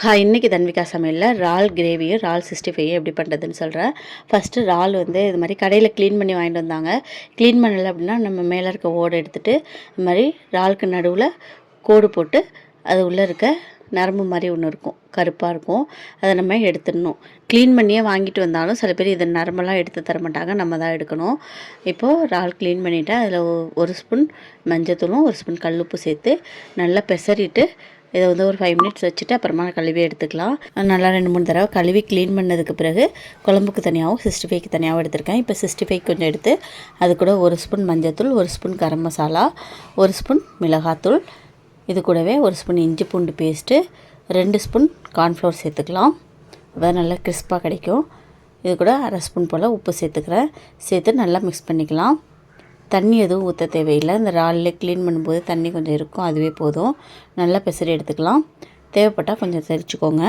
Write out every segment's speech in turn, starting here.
Hi இன்றைக்கி தன்விகா சமையலில் இறால் கிரேவியும் இறால் சிக்ஸ்டி ஃபைவ் எப்படி பண்ணுறதுன்னு சொல்கிறேன் ஃபஸ்ட்டு இறால் வந்து இது மாதிரி கடையில் க்ளீன் பண்ணி வாங்கிட்டு வந்தாங்க. க்ளீன் பண்ணலை அப்படின்னா நம்ம மேலே இருக்க ஓடை எடுத்துகிட்டு இது மாதிரி இறாலுக்கு நடுவில் கோடு போட்டு அது உள்ளே இருக்க நரம்பு மாதிரி ஒன்று இருக்கும் கருப்பாக இருக்கும். அதை நம்ம எடுத்துடணும். க்ளீன் பண்ணியே வாங்கிட்டு வந்தாலும் சில பேர் இதை நரம்பெல்லாம் எடுத்து தர மாட்டாங்க. நம்ம தான் எடுக்கணும். இப்போது இறால் க்ளீன் பண்ணிவிட்டு அதில் ஒரு ஸ்பூன் மஞ்சத்தூளும் ஒரு ஸ்பூன் கல்லுப்பு சேர்த்து நல்லா பெசரிட்டு இதை வந்து ஒரு ஃபைவ் மினிட்ஸ் வச்சுட்டு அப்புறமா கழுவி எடுத்துக்கலாம். நல்லா ரெண்டு மூணு தடவை கழுவி க்ளீன் பண்ணதுக்கு பிறகு குழம்புக்கு தனியாகவும் சிக்ஸ்டி ஃபைவ்க்கு தனியாகவும் எடுத்திருக்கேன். இப்போ சிக்ஸ்டி ஃபைவ் கொஞ்சம் எடுத்து அது கூட ஒரு ஸ்பூன் மஞ்சத்தூள் ஒரு ஸ்பூன் கரம் மசாலா ஒரு ஸ்பூன் மிளகாத்தூள் இது கூடவே ஒரு ஸ்பூன் இஞ்சி பூண்டு பேஸ்ட்டு ரெண்டு ஸ்பூன் கார்ன்ஃப்ளவர் சேர்த்துக்கலாம். அப்போ நல்லா கிறிஸ்பாக கிடைக்கும். இது கூட அரை ஸ்பூன் போல் உப்பு சேர்த்துக்கிறேன். சேர்த்து நல்லா மிக்ஸ் பண்ணிக்கலாம். தண்ணி எதுவும் ஊற்ற தேவையில்லை. இந்த இறாலில் க்ளீன் பண்ணும்போது தண்ணி கொஞ்சம் இருக்கும். அதுவே போதும். நல்லா பெசரி எடுத்துக்கலாம். தேவைப்பட்டால் கொஞ்சம் தெரிச்சுக்கோங்க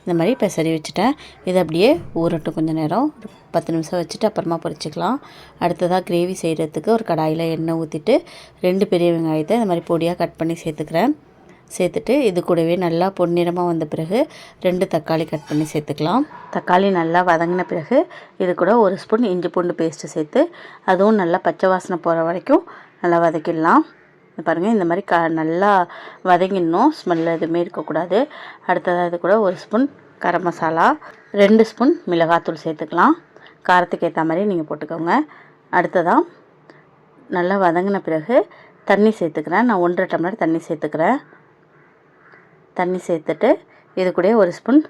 இந்த மாதிரி பெசரி வச்சுட்டேன். இதை அப்படியே ஊறட்டும் கொஞ்சம் நேரம். ஒரு பத்து நிமிஷம் வச்சுட்டு அப்புறமா பொரிச்சிக்கலாம். அடுத்ததாக கிரேவி செய்கிறதுக்கு ஒரு கடாயில் எண்ணெய் ஊற்றிட்டு ரெண்டு பெரிய வெங்காயத்தை இந்த மாதிரி பொடியாக கட் பண்ணி சேர்த்துக்கிறேன். சேர்த்துட்டு இது கூடவே நல்லா பொன்னிறமாக வந்த பிறகு ரெண்டு தக்காளி கட் பண்ணி சேர்த்துக்கலாம். தக்காளி நல்லா வதங்கின பிறகு இது கூட ஒரு ஸ்பூன் இஞ்சி பூண்டு பேஸ்ட்டு சேர்த்து அதுவும் நல்லா பச்சை வாசனை போகிற வரைக்கும் நல்லா வதக்கிடலாம். பாருங்கள் இந்த மாதிரி க நல்லா வதங்கிடணும். ஸ்மெல் எதுவுமே இருக்கக்கூடாது. அடுத்ததாக இது கூட ஒரு ஸ்பூன் கரம் மசாலா ரெண்டு ஸ்பூன் மிளகாத்தூள் சேர்த்துக்கலாம். காரத்துக்கு ஏற்ற மாதிரி நீங்கள் போட்டுக்கோங்க. அடுத்ததாக நல்லா வதங்கின பிறகு தண்ணி சேர்த்துக்கிறேன். நான் ஒன்றரை டம்ளர் தண்ணி சேர்த்துக்கிறேன். தண்ணி சேர்த்துட்டு இது கூட ஒரு ஸ்பூன்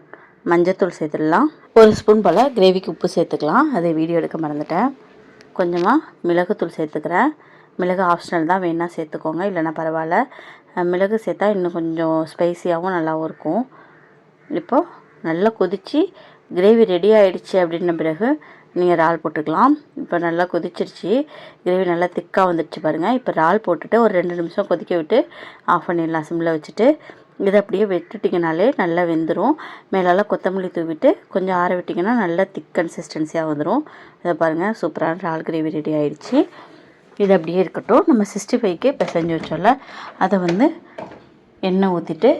மஞ்சத்தூள் சேர்த்துடலாம். ஒரு ஸ்பூன் போல் கிரேவிக்கு உப்பு சேர்த்துக்கலாம். அதை வீடியோ எடுக்க மறந்துட்டேன். கொஞ்சமாக மிளகுத்தூள் சேர்த்துக்கிறேன். மிளகு ஆப்ஷனல் தான். வேணால் சேர்த்துக்கோங்க. இல்லைனா பரவாயில்ல. மிளகு சேர்த்தா இன்னும் கொஞ்சம் ஸ்பைஸியாகவும் நல்லாவும் இருக்கும். இப்போது நல்லா கொதித்து கிரேவி ரெடி ஆகிடுச்சி அப்படின்ன பிறகு நீங்கள் இறால் போட்டுக்கலாம். இப்போ நல்லா கொதிச்சிருச்சு. கிரேவி நல்லா திக்காக வந்துடுச்சு பாருங்கள் இப்போ இறால் போட்டுட்டு ஒரு ரெண்டு நிமிஷம் கொதிக்க விட்டு ஆஃப் பண்ணிடலாம். சிம்மில் வச்சுட்டு இதை அப்படியே விட்டுட்டிங்கனாலே நல்லா வெந்துடும் மேலால் கொத்தமல்லி தூவிட்டு கொஞ்சம் ஆற விட்டிங்கன்னா நல்லா திக் கன்சிஸ்டன்சியாக வந்துடும் இதை பாருங்கள் சூப்பரான இறால் கிரேவி ரெடி ஆகிடுச்சி இது அப்படியே இருக்கட்டும். நம்ம சிக்ஸ்டி ஃபைவ்க்கு பிசைஞ்சு வச்சோம்ல அதை வந்து எண்ணெய் ஊற்றிட்டு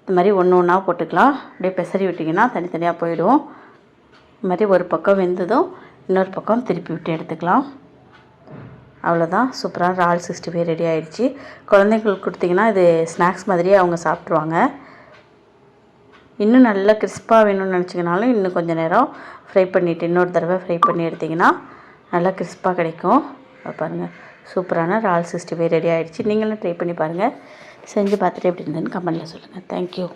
இந்த மாதிரி ஒன்று ஒன்றா போட்டுக்கலாம். அப்படியே பெசரி விட்டிங்கன்னா தனித்தனியாக போயிடும். இது மாதிரி ஒரு பக்கம் வெந்ததும் இன்னொரு பக்கம் திருப்பி விட்டு எடுத்துக்கலாம். அவ்வளோதான் சூப்பராக ரால் சிக்ஸ்டி ஃபைவ் ரெடி ஆகிடுச்சு குழந்தைங்களுக்கு கொடுத்திங்கன்னா இது ஸ்நாக்ஸ் மாதிரியே அவங்க சாப்பிட்ருவாங்க இன்னும் நல்லா கிறிஸ்பாக வேணும்னு நினச்சிங்கனாலும் இன்னும் கொஞ்சம் நேரம் ஃப்ரை பண்ணிவிட்டு இன்னொரு தடவை ஃப்ரை பண்ணி எடுத்திங்கன்னா நல்லா கிறிஸ்பாக கிடைக்கும். பாருங்கள் சூப்பரான ரால் சிக்ஸ்டி ஃபைவ் ரெடி ஆகிடுச்சு நீங்களும் ட்ரை பண்ணி பாருங்கள் செஞ்சு பார்த்துட்டு எப்படி இருந்ததுன்னு கமெண்ட்டில் சொல்லுங்கள் தேங்க்யூ